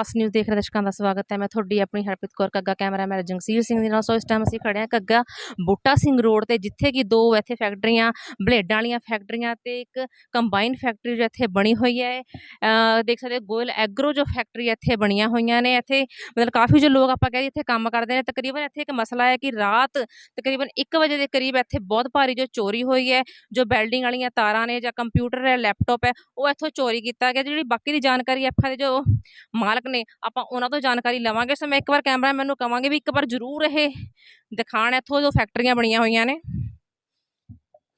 First news ਦੇਖ ਰਹੇ ਦਰਸ਼ਕਾਂ ਦਾ ਸਵਾਗਤ ਹੈ। ਮੈਂ ਤੁਹਾਡੀ ਆਪਣੀ ਹਰਪ੍ਰੀਤ ਕੌਰ ਕੱਗਾ, ਕੈਮਰਾਮੈਨ ਜੰਗਸੀਰ ਸਿੰਘ ਦੇ ਨਾਲ। ਸੋ ਇਸ ਟਾਈਮ ਅਸੀਂ ਖੜੇ ਹਾਂ ਕੱਗਾ ਬੂਟਾ ਸਿੰਘ ਰੋਡ ਤੇ, ਜਿੱਥੇ ਕਿ ਦੋ ਇੱਥੇ ਫੈਕਟਰੀਆਂ ਬਲੇਡਾਂ ਵਾਲੀਆਂ ਫੈਕਟਰੀਆਂ ਤੇ ਇੱਕ ਕੰਬਾਈਨ ਫੈਕਟਰੀ ਜੋ ਇੱਥੇ ਬਣੀ ਹੋਈ ਹੈ। ਦੇਖ ਸਕਦੇ ਹੋ ਗੋਇਲ ਐਗਰੋ ਜੋ ਫੈਕਟਰੀ ਇੱਥੇ ਬਣੀਆਂ ਹੋਈਆਂ ਨੇ। ਇੱਥੇ ਮਤਲਬ ਕਾਫੀ ਜੋ ਲੋਕ ਆਪਾਂ ਕਹਿੰਦੇ ਇੱਥੇ ਕੰਮ ਕਰਦੇ ਨੇ। ਤਕਰੀਬਨ ਇੱਥੇ ਇੱਕ ਮਸਲਾ ਹੈ ਕਿ ਰਾਤ ਤਕਰੀਬਨ 1 ਵਜੇ ਦੇ ਕਰੀਬ ਇੱਥੇ ਬਹੁਤ ਭਾਰੀ ਜੋ ਚੋਰੀ ਹੋਈ ਹੈ। ਜੋ ਬਿਲਡਿੰਗ ਵਾਲੀਆਂ ਤਾਰਾਂ ਨੇ ਜਾਂ ਕੰਪਿਊਟਰ ਹੈ ਲੈਪਟਾਪ ਹੈ, ਉਹ ਇੱਥੋਂ ਚੋਰੀ ਕੀਤਾ ਗਿਆ। ਜਿਹੜੀ ਬਾਕੀ ਦੀ ਜਾਣਕਾਰੀ ਆਪਾਂ ਦੇ ਜੋ ਮਾਲਕ ਨੇ ਆਪਾਂ ਉਹਨਾਂ ਤੋਂ ਜਾਣਕਾਰੀ ਲਵਾਂਗੇ। ਸੋ ਮੈਂ ਇੱਕ ਵਾਰ ਕੈਮਰਾਮੈਨ ਨੂੰ ਕਵਾਂਗੇ ਵੀ ਇੱਕ ਵਾਰ ਜ਼ਰੂਰ ਇਹ ਦਿਖਾਣ ਇੱਥੋਂ ਜੋ ਫੈਕਟਰੀਆਂ ਬਣੀਆਂ ਹੋਈਆਂ ਨੇ।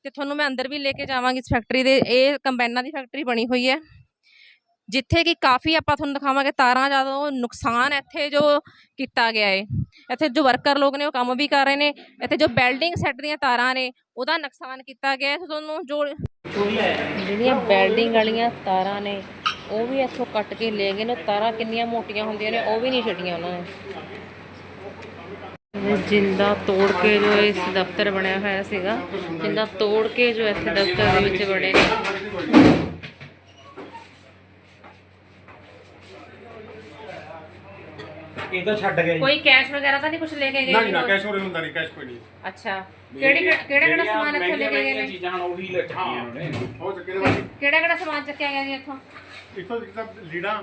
ਤੇ ਤੁਹਾਨੂੰ ਮੈਂ ਅੰਦਰ ਵੀ ਲੈ ਕੇ ਜਾਵਾਂਗੀ ਇਸ ਫੈਕਟਰੀ ਦੇ ਇਹ ਕੰਬਾਈਨਾਂ ਦੀ ਫੈਕਟਰੀ ਬਣੀ ਹੋਈ ਹੈ। ਜਿੱਥੇ ਕਿ ਕਾਫੀ ਆਪਾਂ ਤੁਹਾਨੂੰ ਦਿਖਾਵਾਂਗੇ ਤਾਰਾਂ ਜਦੋਂ ਨੁਕਸਾਨ ਇੱਥੇ ਜੋ ਕੀਤਾ ਗਿਆ ਹੈ ਇੱਥੇ ਜੋ ਵਰਕਰ ਲੋਕ ਨੇ ਉਹ ਕੰਮ ਵੀ ਕਰ ਰਹੇ ਨੇ। ਇੱਥੇ ਜੋ ਬਿਲਡਿੰਗ ਸੈੱਟ ਦੀਆਂ ਤਾਰਾਂ ਨੇ ਉਹਦਾ ਨੁਕਸਾਨ ਕੀਤਾ ਗਿਆ। ਹੈ ਤੁਹਾਨੂੰ ਜੋ ਜਿਹੜੀਆਂ ਬਿਲਡਿੰਗ ਵਾਲੀਆਂ ਤਾਰਾਂ ਨੇ ਉਹ ਵੀ ਇੱਥੋਂ ਕੱਟ ਕੇ ਲੈ ਗਏ ਨੇ, ਤਾਰਾਂ ਕਿੰਨੀਆਂ ਮੋਟੀਆਂ ਹੁੰਦੀਆਂ ਨੇ, ਉਹ ਵੀ ਨਹੀਂ ਛੱਡੀਆਂ ਉਹਨਾਂ ਨੇ। ਜਿੰਦਾ ਤੋੜ ਕੇ ਜੋ ਇਸ ਦਫ਼ਤਰ ਬਣਿਆ ਹੋਇਆ ਸੀਗਾ, ਜਿੰਦਾ ਤੋੜ ਕੇ ਜੋ ਇੱਥੇ ਦਫ਼ਤਰ ਦੇ ਵਿੱਚ ਬਣੇ ਨੇ। ਇਹ ਤਾਂ ਛੱਡ ਗਏ ਕੋਈ ਕੈਸ਼ ਵਗੈਰਾ ਤਾਂ ਨਹੀਂ ਕੁਝ ਲੈ ਕੇ ਗਏ ਨਹੀਂ ਨਾ ਕੈਸ਼ ਹੋ ਰਿਹਾ ਹੁੰਦਾ ਨਹੀਂ ਕੈਸ਼ ਕੋਈ ਨਹੀਂ। ਅੱਛਾ। ਕਿਹੜੀ ਕਿਹੜਾ ਕਿਹੜਾ ਸਮਾਨ ਇੱਥੋਂ ਲੈ ਕੇ ਗਏ ਨੇ? ਚੀਜ਼ਾਂ ਹਨ ਉਹੀ ਲੱਟੀਆਂ ਨੇ ਹੋ। ਸਕੇ ਨਾ। ਕਿਹੜਾ ਕਿਹੜਾ ਸਮਾਨ ਚੱਕਿਆ ਗਿਆ ਜੀ ਇੱਥੋਂ? ਇੱਥੋਂ ਇੱਕ ਤਾਂ ਲੀਡਾਂ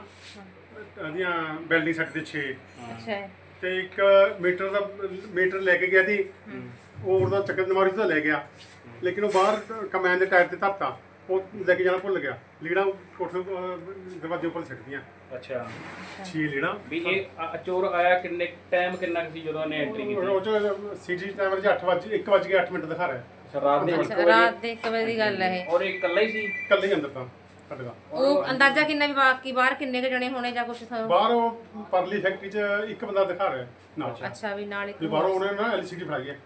ਉਹਦੀਆਂ ਬਿਲਡਿੰਗ ਸੈੱਟ ਦੇ 6 ਅੱਛਾ। ਤੇ ਇੱਕ ਮੀਟਰ ਦਾ ਮੀਟਰ ਲੈ ਕੇ ਗਿਆ ਸੀ। ਉਹ ਉਹਦਾ ਚੱਕਰ ਨਮਾਰੀ ਤੋਂ ਲੈ ਗਿਆ। ਲੇਕਿਨ ਉਹ ਬਾਹਰ ਕਮੈਨ ਦੇ ਟਾਇਰ ਤੇ ਧਰਤਾ। ਉਹ ਲੈ ਕੇ ਜਾਣਾ ਭੁੱਲ ਗਿਆ। ਲੀਡਾਂ ਕੋਠੇ ਅਹ, ਦਰਵਾਜ਼ੇ ਉੱਪਰ ਸਿੱਟਦੀਆਂ ਅੱਛਾ। 6 ਲੀਡਾਂ ਵੀ ਇਹ ਅ- ਚੋਰ ਆਇਆ ਕਿੰਨੇ ਟਾਈਮ ਕਿੰਨਾ ਕੁ ਸੀ ਜਦੋਂ ਉਹਨੇ ਐਂਟਰੀ ਕੀਤੀ? ਉਹ ਚ ਸੀਟੀ ਟਾਈਮਰ 'ਚ 8 ਵਜੇ 1 ਵਜੇ 8 ਮਿੰਟ ਦਿਖਾ ਰਿਹਾ। ਅੱਛਾ, ਰਾਤ ਦੇ ਅੱਛਾ ਰਾਤ ਦੇ 1 ਵਜੇ ਦੀ ਗੱਲ ਹੈ ਇਹ। ਔਰ ਇਹ ਇਕੱਲਾ ਹੀ ਸੀ? ਇਕੱਲੇ ਹੀ ਅੰਦਰ ਤਾਂ ਸਾਡੇ ਦਾ ਉਹ ਅੰਦਾਜ਼ਾ ਕਿੰਨਾ ਵੀ ਬਾਕੀ ਬਾਹਰ ਕਿੰਨੇ ਕੁ ਜਣੇ ਹੋਣੇ ਜਾਂ ਕੁਝ ਬਾਹਰ ਉਹ ਪਰਲੀ ਫੈਕਟਰੀ 'ਚ ਇੱਕ ਬੰਦਾ ਦਿਖਾ ਰਿਹਾ ਨਾ ਅੱਛਾ ਵੀ ਨਾਲ ਇੱਕ ਵੀ ਬਾਹਰੋਂ ਉਹਨੇ ਨਾ ਐਲਸੀਡੀ ਫੜਾਈ ਹੈ।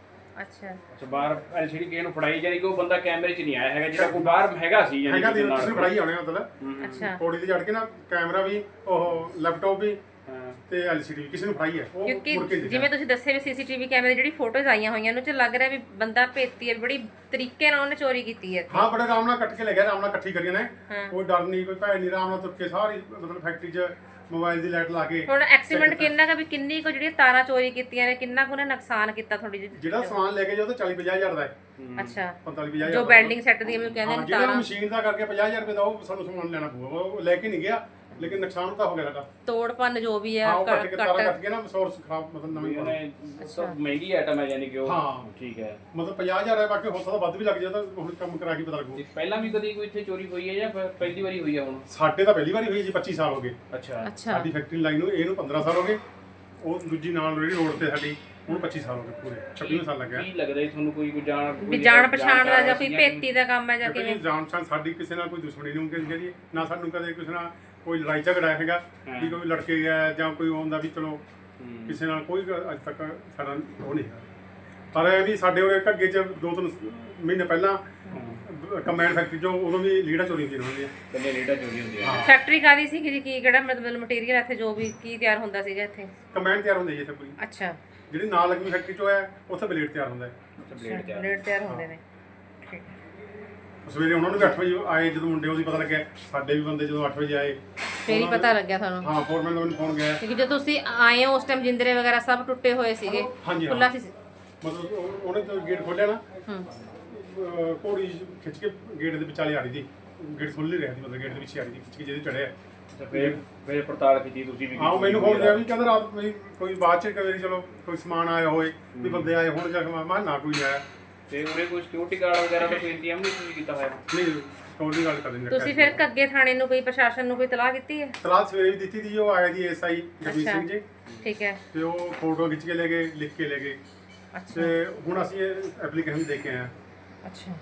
ਅੱਛਾ। ਅੱਛਾ ਬਾਹਰ ਐਲਸੀਡੀ ਕਿਸੇ ਨੂੰ ਫੜਾਈ ਕਿ ਉਹ ਬੰਦਾ ਕੈਮਰੇ 'ਚ ਨਹੀਂ ਆਇਆ ਹੈਗਾ ਜਿਹੜਾ ਕੋਈ ਬਾਹਰ ਹੈਗਾ ਸੀ ਹੈਗਾ ਕਿ ਦੀ ਫੜਾਈ ਆਉਣੇ ਮਤਲਬ। ਅੱਛਾ। ਪੌੜੀ ਤੇ ਚੜ ਕੇ ਨਾ ਕੈਮਰਾ ਵੀ ਉਹ ਲੈਪਟਾਪ ਵੀ ਹਾਂ। ਤੇ ਐਲਸੀਡੀ ਕਿਸੇ ਨੂੰ ਫੜਾਈ ਹੈ? ਉਹ ਮੁੜ ਕੇ ਕਿਉਂਕਿ ਦਿਖਿਆ। ਜਿਵੇਂ ਤੁਸੀਂ ਦੱਸਿਆ ਵੀ ਸੀਸੀਟੀਵੀ ਕੈਮਰੇ ਜਿਹੜੀ ਫੋਟੋਜ਼ ਆਈਆਂ ਹੋਈਆਂ ਨੇ ਉਹ ਚ ਲੱਗ ਰਿਹਾ ਵੀ ਬੰਦਾ ਭੇਤੀ ਹੈ ਬੜੀ ਤਰੀਕੇ ਨਾਲ ਉਹਨੇ ਚੋਰੀ ਕੀਤੀ ਹੈ। ਹਾਂ ਬੜੇ ਆਰਾਮ ਨਾਲ ਕੱਟ ਕੇ ਲੈ ਗਿਆ ਆਰਾਮ ਨਾਲ ਇਕੱਠੀ ਕਰੀਆਂ ਨੇ। ਹਾਂ। ਕੋਈ ਡਰ ਨਹੀਂ ਕੋਈ ਭੈ ਨਹੀਂ ਆਰਾਮ ਨਾਲ ਤੁਰ ਕੇ ਸਾਰੀ ਮਤਲਬ ਫੈਕਟਰੀ 'ਚ ਮੋਬਾਈਲ ਦੀ ਲਾਈਟ ਲਾ ਕੇ ਹੁਣ ਐਕਸੀਡੈਂਟ ਕਿੰਨਾ ਕਾ ਵੀ ਕਿੰਨੀ ਕੋ ਜਿਹੜੀਆਂ ਤਾਰਾਂ ਚੋਰੀ ਕੀਤੀਆਂ ਨੇ ਕਿੰਨਾ ਕੁ ਉਹਨੇ ਨੁਕਸਾਨ ਕੀਤਾ ਥੋੜੀ ਜਿਹੀ ਜਿਹੜਾ ਸਮਾਨ ਲੈ ਕੇ ਜਾਓ ਤਾਂ 40 50 ਹਜ਼ਾਰ ਦਾ ਹੈ। ਅੱਛਾ। 45 50 ਜੋ ਬਿਲਡਿੰਗ ਸੈੱਟ ਦੀ ਮੈਨੂੰ ਕਹਿੰਦੇ ਹਾਂ ਨੇ ਜਿਹੜਾ ਤਾਰਾਂ। ਮਸ਼ੀਨ ਦਾ ਕਰਕੇ 50 ਹਜ਼ਾਰ ਰੁਪਏ ਦਾ ਉਹ ਸਾਨੂੰ ਸਮਾਨ ਲੈਣਾ ਪਊਗਾ। ਉਹ ਲੈ ਕੇ ਨਹੀਂ ਗਿਆ। ਲੇਕਿਨ ਨੁਕਸਾਨ ਤਾਂ ਹੋ ਗਿਆ ਸਾਡਾ। ਤੋੜ ਭੰਨ ਜੋ ਵੀ ਹੈ ਹਾਂ ਉਹ ਕੱਟ ਕੇ ਤਾਰਾਂ ਕੱਟ ਕੱਟ ਕੇ ਨਾ ਸੋਰਸ ਖਰਾਬ ਮਤਲਬ ਨਵੀਂ ਉਹਨੇ ਸਭ ਮਹਿੰਗੀ ਆਈਟਮ ਹੈ ਯਾਨੀ ਕਿ ਉਹ। ਹਾਂ। ਠੀਕ ਹੈ। ਮਤਲਬ 50 ਹਜ਼ਾਰ ਹੈ ਬਾਕੀ ਹੋ ਸਕਦਾ ਵੱਧ ਵੀ ਲੱਗ ਜਾਏ ਤਾਂ ਹੁਣ ਕੰਮ ਕਰਾ ਕੇ ਪਤਾ ਲੱਗੂ। ਤੇ ਪਹਿਲਾਂ ਵੀ ਕਦੀ ਕੋਈ ਇੱਥੇ ਚੋਰੀ ਹੋਈ ਹੈ ਜਾਂ ਫਿਰ ਪਹਿਲੀ ਵਾਰੀ ਹੋਈ ਹੈ ਹੁਣ? ਸਾਡੇ ਤਾਂ ਪਹਿਲੀ ਵਾਰੀ ਹੋਈ ਜੀ 25 ਸਾਲ ਹੋ ਗਏ। ਅੱਛਾ। ਅੱਛਾ। ਸਾਡੀ ਫੈਕਟਰੀ ਲਾਈਨ ਨੂੰ ਇਹਨੂੰ 15 ਸਾਲ ਹੋ ਗਏ। ਉਹ ਦੂਜੀ ਨਾਲ ਜਿਹੜੀ ਰੋਡ ਤੇ ਸਾਡੀ ਹੁਣ 25 ਸਾਲ ਹੋ ਗਏ ਪੂਰੇ। 26 ਸਾਲ ਲੱਗਿਆ। ਕੀ ਲੱਗਦਾ ਜੀ ਤੁਹਾਨੂੰ ਕੋਈ ਕੋਈ ਜਾਣ ਵੀ ਕੋਈ ਜਾਣ ਪਛਾਣ ਦਾ ਜਾਂ ਕੋਈ? ਭੇਤੀ ਦਾ ਕੰਮ ਹੈ ਜਾਂ ਕਿਉਂਕਿ ਕਿਵੇਂ? ਜਾਣ ਪਛਾਣ ਸਾਡੀ ਕਿਸੇ ਨਾਲ ਕੋਈ ਦੁਸ਼ਮਣੀ ਨਹੀਂ ਹੁੰਦੀ ਜੀ। ਨਾ ਸਾਨੂੰ ਕਦੇ ਕਿਸੇ ਨਾਲ ਕੋਈ ਲੜਾਈ ਝਗੜਾ ਹੈਗਾ ਵੀ ਕੋਈ ਲੜਕੇ ਗਿਆ ਜਾਂ ਕੋਈ ਹੁੰਦਾ ਵੀ ਚਲੋ। ਕਿਸੇ ਨਾਲ ਕੋਈ ਅੱਜ ਤੱਕ ਸਾਡਾ ਉਹ ਨਹੀਂ ਹੈ ਪਰ ਇਹ ਵੀ ਸਾਡੇ ਉਹਦੇ ਘੱਗੇ ਚ ਦੋ ਤਿੰਨ ਮਹੀਨੇ ਪਹਿਲਾਂ ਕੰਬਾਈਨ ਫੈਕਟਰੀ ਚੋਂ ਉਦੋਂ ਵੀ ਲੀੜਾ ਚੋਰੀ ਹੁੰਦੀ ਰਹਿੰਦੀ ਹੈ ਕੱਲੇ ਰੇਟਾ ਚੋਰੀ ਹੁੰਦੀ ਹੈ। ਫੈਕਟਰੀ ਕਾਦੀ ਸੀ? ਕਿ ਕੀ ਕਿਹੜਾ ਮਤਲਬ ਮਟੀਰੀਅਲ ਇੱਥੇ ਜੋ ਵੀ ਕੀ ਤਿਆਰ ਹੁੰਦਾ ਸੀਗਾ ਇੱਥੇ? ਕੰਬਾਈਨ ਤਿਆਰ ਹੁੰਦੀ ਹੈ ਇੱਥੇ ਪੂਰੀ। ਅੱਛਾ। ਜਿਹੜੀ ਨਾਲ ਲੱਗੀ ਫੈਕਟਰੀ ਚੋਂ ਹੈ ਉੱਥੇ ਬਲੇਡ ਤਿਆਰ ਹੁੰਦਾ ਹੈ। ਬਲੇਡ ਤਿਆਰ ਬਲੇਡ ਤਿਆਰ ਹੁੰਦੇ ਨੇ। ਸਵੇਰੇ ਉਹਨਾਂ ਨੂੰ ਵੀ 8 ਵਜੇ ਆਏ ਜਦੋਂ ਮੁੰਡੇ ਉਹਦੀ ਪਤਾ ਲੱਗਿਆ ਸਾਡੇ ਵੀ ਬੰਦੇ ਜਦੋਂ 8 ਵਜੇ ਆਏ। ਫੇਰ ਹੀ ਪਤਾ ਲੱਗਿਆ ਤੁਹਾਨੂੰ? ਹਾਂ ਫੋਰਮੈਨ ਨੂੰ ਫੋਨ ਗਿਆ। ਕਿਉਂਕਿ ਜਦੋਂ ਤੁਸੀਂ ਆਏ ਹੋ ਉਸ ਟਾਈਮ ਜਿੰਦਰੇ ਵਗੈਰਾ ਸਭ ਟੁੱਟੇ ਹੋਏ ਸੀਗੇ। ਹਾਂਜੀ ਖੁੱਲਾ ਸੀ ਮਤਲਬ ਉਹ- ਉਹਨੇ ਜਦੋਂ ਗੇਟ ਖੋਲਿਆ ਨਾ। ਹੂੰ। ਅਹ ਘੋੜੀ ਖਿੱਚ ਕੇ ਗੇਟ ਦੇ ਵਿਚਾਲੇ ਆ ਰਹੀ ਸੀ। ਗੇਟ ਖੁੱਲ ਨਹੀਂ ਰਿਹਾ ਸੀ ਮਤਲਬ ਗੇਟ ਦੇ ਵਿੱਚ ਹੀ ਆ ਰਹੀ ਸੀ ਖਿੱਚ ਕੇ ਜਿਹਦੇ ਚੜਿਆ ਤੇ ਫਿਰ ਫਿਰ ਪੜਤਾਲ ਕੀਤੀ ਤੁਸੀਂ ਵੀ ਹਾਂ ਉਹ ਮੈਨੂੰ ਫੋਨ ਗਿਆ ਵੀ ਕਹਿੰਦਾ ਰਾਤ ਵੀ ਕੋਈ ਬਾਅਦ ਚ ਕਦੇ ਚਲੋ ਕੋਈ ਸਮਾਨ ਆਇਆ ਹੋਏ ਵੀ ਬੰਦੇ ਆਏ ਹੁਣ ਜਾ ਮੈਂ ਕਿਹਾ ਨਾ ਕੋਈ ਆਇਆ। ਤੇ ਉਹਨੇ ਕੋਈ ਸਿਕਿਉਰਿਟੀ ਗਾਰਡ ਵਗੈਰਾ ਦਾ ਕੋਈ ਇੰਤਜ਼ਾਮ ਨਹੀਂ ਤੁਸੀਂ ਕੀਤਾ ਹੋਇਆ। ਨਹੀਂ ਕੌਣੀ ਗੱਲ ਕਰਨ ਤੁਸੀਂ ਫਿਰ ਕੱਗੇ ਥਾਣੇ ਨੂੰ ਕੋਈ ਪ੍ਰਸ਼ਾਸਨ ਨੂੰ ਕੋਈ ਤਲਾਹ ਕੀਤੀ ਹੈ? ਤਲਾਸ਼ ਸਵੇਰੇ ਵੀ ਦਿੱਤੀ ਸੀ ਉਹ ਆਇਆ ਜੀ ਐਸਆਈ ਜਗਵੀਰ ਸਿੰਘ ਜੀ। ਠੀਕ ਹੈ। ਤੇ ਉਹ ਫੋਟੋ ਖਿੱਚ ਕੇ ਲੈ ਗਏ ਲਿਖ ਕੇ ਲੈ ਗਏ। ਅੱਛਾ। ਤੇ ਹੁਣ ਅਸੀਂ ਇਹ ਐਪਲੀਕੇਸ਼ਨ ਦੇ ਕੇ ਆਏ ਅੱਛਾ।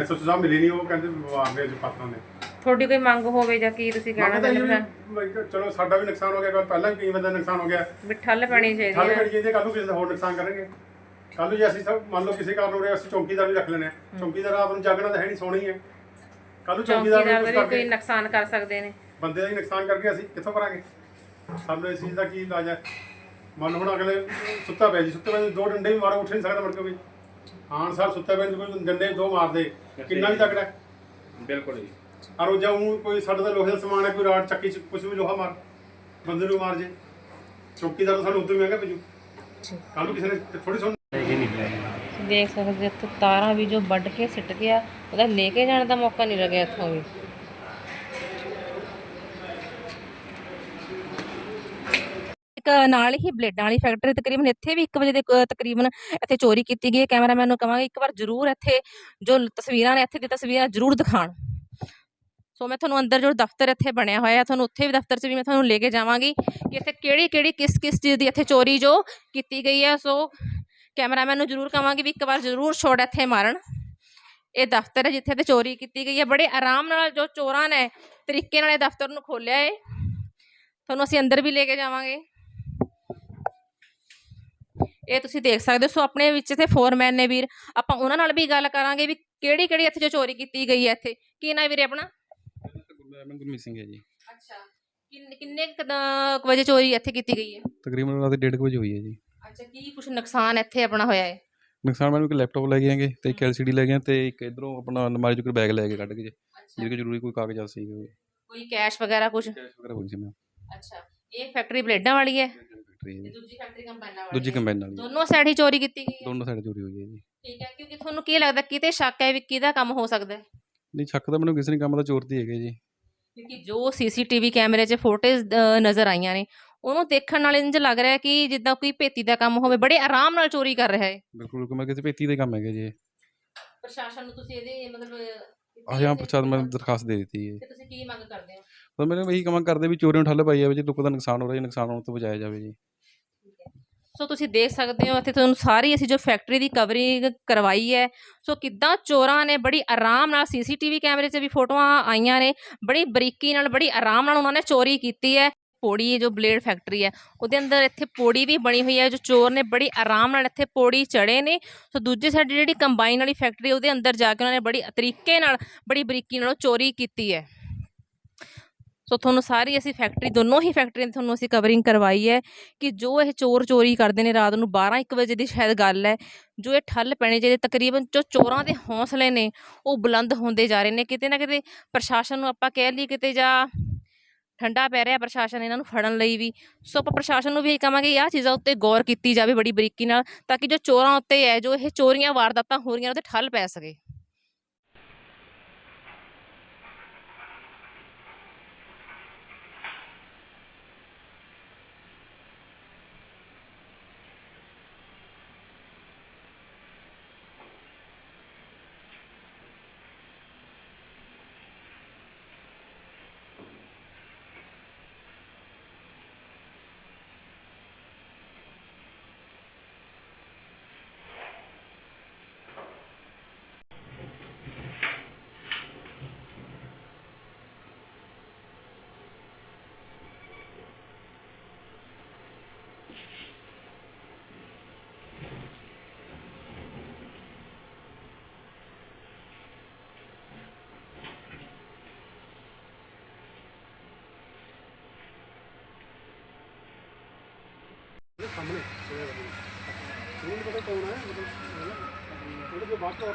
ਐਸਓ ਸਾਹਿਬ ਮਿਲੇ ਨਹੀਂ ਉਹ ਕਹਿੰਦੇ ਵਿਭਾਗ ਦੇ ਪਾਤਰਾਂ ਨੇ। ਤੁਹਾਡੀ ਕੋਈ ਮੰਗ ਹੋਵੇ ਜਾਂ ਕੀ ਤੁਸੀਂ ਕਹਿਣਾ ਚਾਹੁੰਦੇ ਹੋ? ਵੀ ਚਲੋ ਸਾਡਾ ਵੀ ਨੁਕਸਾਨ ਹੋ ਗਿਆ ਪਹਿਲਾਂ ਵੀ ਕਈ ਬੰਦਾ ਨੁਕਸਾਨ ਹੋ ਗਿਆ। ਵੀ ਠੱਲ ਪੈਣੀ ਚਾਹੀਦੀ ਸਾਡੇ ਹੈ। ਕੜੀ ਜੇ ਕੱਲ ਨੂੰ ਕਿਸੇ ਦਾ ਹੋਰ ਨੁਕਸਾਨ ਕਰਾਂਗੇ ਕੱਲ ਨੂੰ ਜੇ ਅਸੀਂ ਸਭ ਮੰਨ ਲਓ ਕਿਸੇ ਕਾਰਨ ਹੋ ਰਿਹਾ ਅਸੀਂ ਚੌਕੀਦਾਰ ਵੀ ਰੱਖ ਲੈਣੇ ਆ ਚੌਕੀਦਾਰ ਰਾਤ ਨੂੰ ਜਾਗਣਾ ਤਾਂ ਹੈ ਨਹੀਂ ਸੋਣਾ ਹੀ ਹੈ। ਕੱਲ ਨੂੰ ਚੌਕੀਦਾਰ ਚੌਕੀਦਾਰ ਨੂੰ ਦਾ ਕੁਝ ਵੀ ਕੋਈ ਕਰਕੇ ਨੁਕਸਾਨ ਕਰ ਸਕਦੇ ਨੇ। ਬੰਦੇ ਦਾ ਹੀ ਨੁਕਸਾਨ ਕਰਕੇ ਅਸੀਂ ਕਿੱਥੋਂ ਕਰਾਂਗੇ? ਸਾਨੂੰ ਇਸ ਚੀਜ਼ ਦਾ ਕੀ ਇਲਾਜ ਹੈ? ਮੰਨ ਹੁਣ ਅਗਲੇ ਸੁੱਤਾ ਪਿਆ ਜੀ ਸੁੱਤੇ ਪਿਆ ਨੂੰ ਦੋ ਡੰਡੇ ਵੀ ਮਾਰੋ ਉੱਠ ਨਹੀਂ ਸਕਦਾ ਮੁੜ ਕੇ ਵੀ ਆਣ ਸਾਲ ਸੁੱਤਾ ਪਿਆ ਨੂੰ ਕੋਈ ਡੰਡੇ ਦੋ ਮਾਰਦੇ ਕਿੰਨਾ ਵੀ ਤਕੜਾ ਹੈ। ਬਿਲਕੁਲ ਜੀ। ਔਰ ਉਹ ਜਾਂ ਊਂ ਕੋਈ ਸਾਡੇ ਦਾ ਲੋਹੇ ਦਾ ਸਮਾਨ ਹੈ ਕੋਈ ਰਾਡ ਚੱਕੀ ਚ ਕੁਝ ਵੀ ਲੋਹਾ ਮਾਰ ਬੰਦੇ ਨੂੰ ਮਾਰ ਜੇ। ਚੌਕੀਦਾਰ ਤਾਂ ਸਾਨੂੰ ਉਦੋਂ ਹੀ ਮਹਿੰਗਾ ਪਜੂ ਕੱਲ ਨੂੰ ਕਿਸੇ ਨੇ ਥੋੜੀ ਸੁਣ ਦੇਖ ਸਕਦੇ ਹੋ ਇੱਥੇ ਤਾਰਾਂ ਵੀ ਜੋ ਵੱਢ ਕੇ ਸਿੱਟ ਗਿਆ ਉਹਦਾ ਲੈ ਕੇ ਜਾਣ ਦਾ ਮੌਕਾ ਨਹੀਂ ਲੱਗਿਆ ਇੱਥੋਂ ਵੀ। ਇੱਕ ਨਾਲ ਹੀ ਬਲੇਡਾਂ ਵਾਲੀ ਫੈਕਟਰੀ ਤਕਰੀਬਨ ਇੱਥੇ ਵੀ 1 ਵਜੇ ਦੇ ਕ- ਤਕਰੀਬਨ ਇੱਥੇ ਚੋਰੀ ਕੀਤੀ ਗਈ ਹੈ। ਕੈਮਰਾਮੈਨ ਨੂੰ ਕਹਾਂਗੇ ਇੱਕ ਵਾਰ ਜ਼ਰੂਰ ਇੱਥੇ ਜੋ ਤਸਵੀਰਾਂ ਨੇ ਇੱਥੇ ਦੀ ਤਸਵੀਰਾਂ ਜ਼ਰੂਰ ਦਿਖਾਣ ਸੋ ਮੈਂ ਤੁਹਾਨੂੰ ਅੰਦਰ ਜੋ ਦਫ਼ਤਰ ਇੱਥੇ ਬਣਿਆ ਹੋਇਆ ਹੈ ਤੁਹਾਨੂੰ ਉੱਥੇ ਵੀ ਦਫ਼ਤਰ 'ਚ ਵੀ ਮੈਂ ਤੁਹਾਨੂੰ ਲੈ ਕੇ ਜਾਵਾਂਗੀ ਕਿ ਇੱਥੇ ਕਿਹੜੀ ਕਿਹੜੀ ਕਿਸ ਕਿਸ ਚੀਜ਼ ਦੀ ਇੱਥੇ ਚੋਰੀ ਜੋ ਕੀਤੀ ਗਈ ਹੈ। ਸੋ ਕੈਮਰਾਮੈਨ ਨੂੰ ਜ਼ਰੂਰ ਕਹਾਂਗੀ ਵੀ ਇੱਕ ਵਾਰ ਜ਼ਰੂਰ ਛੋੜ ਇੱਥੇ ਮਾਰਨ। ਇਹ ਦਫ਼ਤਰ ਹੈ ਜਿੱਥੇ ਤੇ ਚੋਰੀ ਕੀਤੀ ਗਈ ਹੈ। ਬੜੇ ਆਰਾਮ ਨਾਲ ਜੋ ਚੋਰਾਂ ਨੇ ਤਰੀਕੇ ਨਾਲ ਇਹ ਦਫ਼ਤਰ ਨੂੰ ਖੋਲਿਆ ਹੈ ਤੁਹਾਨੂੰ ਅਸੀਂ ਅੰਦਰ ਵੀ ਲੈ ਕੇ ਜਾਵਾਂਗੇ। ਇਹ ਤੁਸੀਂ ਦੇਖ ਸਕਦੇ ਹੋ ਸੋ ਆਪਣੇ ਵਿੱਚ ਇੱਥੇ ਫੋਰਮੈਨ ਨੇ ਵੀਰ ਆਪਾਂ ਉਹਨਾਂ ਨਾਲ ਵੀ ਗੱਲ ਕਰਾਂਗੇ ਵੀ ਕਿਹੜੀ ਕਿਹੜੀ ਇੱਥੇ ਜੋ ਚੋਰੀ ਕੀਤੀ ਗਈ ਹੈ ਇੱਥੇ। ਕੀ ਨਾ ਵੀਰੇ ਆਪਣਾ? ਮੈਂ ਗੁਰਮੀਤ ਸਿੰਘ ਹੈ ਜੀ। ਅੱਛਾ। ਕਿੰਨੇ ਕਿੰਨੇ ਕੁ ਦਾ- ਕੁ ਵਜੇ ਚੋਰੀ ਇੱਥੇ ਕੀਤੀ ਗਈ ਹੈ? ਤਕਰੀਬਨ ਰਾਤ ਦੇ 1:30 ਵਜੇ ਹੋਈ ਹੈ ਜੀ। ਅੱਛਾ ਕੀ ਕੁਝ ਨੁਕਸਾਨ ਇੱਥੇ ਆਪਣਾ ਹੋਇਆ ਹੈ ਨੁਕਸਾਨ ਮੈਨੂੰ ਇੱਕ ਲੈਪਟਾਪ ਲੈ ਗਏ ਹੈਗੇ ਤੇ ਇੱਕ ਐਲਸੀਡੀ ਲੈ ਗਏ ਤੇ ਇੱਕ ਇਧਰੋਂ ਆਪਣਾ ਅਲਮਾਰੀ ਚੋਂ ਕੋਈ ਬੈਗ ਲੈ ਕੇ ਕੱਢ ਕੇ ਜੀ ਕਿ ਜ਼ਰੂਰੀ ਕੋਈ ਕਾਗਜ਼ਾਤ ਸੀ ਕੋਈ ਕੋਈ ਕੈਸ਼ ਵਗੈਰਾ ਕੁਝ ਕੈਸ਼ ਵਗੈਰਾ ਹੋਈ ਸੀ ਮੈਂ ਅੱਛਾ। ਇਹ ਫੈਕਟਰੀ ਬਲੇਡਾਂ ਵਾਲੀ ਹੈ ਫੈਕਟਰੀ ਹੈ ਦੂਜੀ ਫੈਕਟਰੀ ਕੰਬਾਈਨਾਂ ਵਾਲੀ ਦੂਜੀ। ਕੰਬਾਈਨ ਜੀ ਦੋਨੋਂ ਸਾਈਡ ਹੀ ਚੋਰੀ ਕੀਤੀ ਗਈ ਹੈ ਦੋਨੋਂ ਸਾਈਡ ਚੋਰੀ ਹੋਈ ਹੈ ਜੀ। ਠੀਕ ਹੈ ਕਿਉਂਕਿ ਤੁਹਾਨੂੰ ਕੀ ਲੱਗਦਾ ਕਿਤੇ ਸ਼ੱਕ ਹੈ ਵੀ ਕਿਹਦਾ ਕੰਮ ਹੋ ਸਕਦਾ ਹੈ ਨਹੀਂ ਸ਼ੱਕ ਤਾਂ ਮੈਨੂੰ ਕਿਸੇ ਨੇ ਕੰਮ ਦਾ ਚੋਰ ਦੀ ਹੈਗੇ ਜੀ। ਕਿਉਂਕਿ ਜੋ ਸੀਸੀਟੀਵੀ ਕੈਮਰੇ 'ਚ ਫੋਟੋਜ਼ ਨਜ਼ਰ ਆਈਆਂ ਨੇ ਉਹਨੂੰ ਦੇਖਣ ਨਾਲ ਇੰਜ ਲੱਗ ਰਿਹਾ ਕਿ ਜਿੱਦਾਂ ਕੋਈ ਭੇਤੀ ਦਾ ਕੰਮ ਹੋਵੇ ਬੜੇ ਆਰਾਮ ਨਾਲ ਚੋਰੀ ਕਰ ਰਿਹਾ ਹੈ ਬਿਲਕੁਲ ਬਿਲਕੁਲ ਮੈਂ ਕਿਸੇ ਭੇਤੀ ਦੇ ਕੰਮ ਹੈਗੇ ਜੀ। ਪ੍ਰਸ਼ਾਸਨ ਨੂੰ ਤੁਸੀਂ ਇਹਦੇ ਮਤਲਬ ਆਹ ਜਾਂ ਪ੍ਰਸ਼ਾਦ ਮੈਂ ਦਰਖਾਸਤ ਦੇ ਦਿੱਤੀ ਹੈ ਤੇ ਤੁਸੀਂ ਕੀ ਮੰਗ ਕਰਦੇ ਹੋ? ਪਰ ਮੈਨੂੰ ਇਹੀ ਕੰਮ ਕਰਦੇ ਵੀ ਚੋਰੀਆਂ ਨੂੰ ਠੱਲ ਪਾਈ ਜਾਵੇ ਜੀ ਲੋਕਾਂ ਦਾ ਨੁਕਸਾਨ ਹੋ ਰਿਹਾ ਜੀ ਨੁਕਸਾਨ ਹੋਣ ਤੋਂ ਬਚਾਇਆ ਜਾਵੇ ਜੀ। ਸੋ ਤੁਸੀਂ ਦੇਖ ਸਕਦੇ ਹੋ ਇੱਥੇ ਤੁਹਾਨੂੰ ਸਾਰੀ ਅਸੀਂ ਜੋ ਫੈਕਟਰੀ ਦੀ ਕਵਰਿੰਗ ਕਰਵਾਈ ਹੈ ਸੋ ਕਿੱਦਾਂ ਚੋਰਾਂ ਨੇ ਬੜੀ ਆਰਾਮ ਨਾਲ ਸੀਸੀਟੀਵੀ ਕੈਮਰੇ 'ਚ ਵੀ ਫੋਟੋਆਂ ਆਈਆਂ ਨੇ ਬੜੀ ਬਰੀਕੀ ਨਾਲ ਬੜੀ ਆਰਾਮ ਨਾਲ ਉਹਨਾਂ ਨੇ ਚੋਰੀ ਕੀਤੀ ਹੈ ਪੌੜੀ ਜੋ ਬਲੇਡ ਫੈਕਟਰੀ ਹੈ, ਉਹਦੇ ਅੰਦਰ ਇੱਥੇ ਪੌੜੀ ਵੀ ਬਣੀ ਹੋਈ ਹੈ, ਜੋ ਚੋਰ ਨੇ ਬੜੀ ਆਰਾਮ ਨਾਲ ਇੱਥੇ ਪੌੜੀ ਚੜੇ ਨੇ। ਸੋ ਦੂਜੇ ਸਾਈਡ ਜਿਹੜੀ ਕੰਬਾਈਨ ਵਾਲੀ ਫੈਕਟਰੀ ਉਹਦੇ ਅੰਦਰ ਜਾ ਕੇ ਉਹਨਾਂ ਨੇ ਬੜੀ ਤਰੀਕੇ ਨਾਲ, ਬੜੀ ਬਰੀਕੀ ਨਾਲ ਉਹ ਚੋਰੀ ਕੀਤੀ ਹੈ। ਸੋ ਤੁਹਾਨੂੰ ਸਾਰੀ ਅਸੀਂ ਫੈਕਟਰੀ, ਦੋਨੋਂ ਹੀ ਫੈਕਟਰੀਆਂ ਦੀ ਤੁਹਾਨੂੰ ਅਸੀਂ ਕਵਰਿੰਗ ਕਰਵਾਈ ਹੈ ਕਿ ਜੋ ਇਹ ਚੋਰ ਚੋਰੀ ਕਰਦੇ ਨੇ, ਰਾਤ ਨੂੰ 12 1 ਵਜੇ ਦੀ ਸ਼ਾਇਦ ਗੱਲ ਹੈ, ਜੋ ਇਹ ਠੱਲ ਪੈਣੇ ਚਾਹੀਦੇ, ਤਕਰੀਬਨ ਜੋ ਚੋਰਾਂ ਦੇ ਹੌਸਲੇ ਨੇ, ਉਹ ਬੁਲੰਦ ਹੁੰਦੇ ਜਾ ਰਹੇ ਨੇ। ਕਿਤੇ ਨਾ ਕਿਤੇ ਪ੍ਰਸ਼ਾਸਨ ਨੂੰ ਆਪਾਂ ਕਹਿ ਲਈ ਕਿਤੇ ਜਾਂ ਠੰਡਾ ਪੈ ਰਿਹਾ ਪ੍ਰਸ਼ਾਸਨ ਇਹਨਾਂ ਨੂੰ ਫੜਨ ਲਈ ਵੀ। ਸੋ ਆਪਾਂ ਪ੍ਰਸ਼ਾਸਨ ਨੂੰ ਵੀ ਇਹ ਕਹਾਂਗੇ ਆਹ ਚੀਜ਼ਾਂ ਉੱਤੇ ਗੌਰ ਕੀਤੀ ਜਾਵੇ ਬੜੀ ਬਰੀਕੀ ਨਾਲ, ਤਾਂ ਕਿ ਜੋ ਚੋਰਾਂ ਉੱਤੇ ਹੈ, ਜੋ ਇਹ ਚੋਰੀਆਂ ਵਾਰਦਾਤਾਂ ਹੋ ਰਹੀਆਂ ਉਹਤੇ ਠੱਲ ਪੈ ਸਕੇ। ਸਾਹਮਣੇ। ਉਹਨੂੰ ਪਤਾ ਕੌਣ ਹੈ ਉਹਦੇ ਬਾਅਦ ਤੋਂ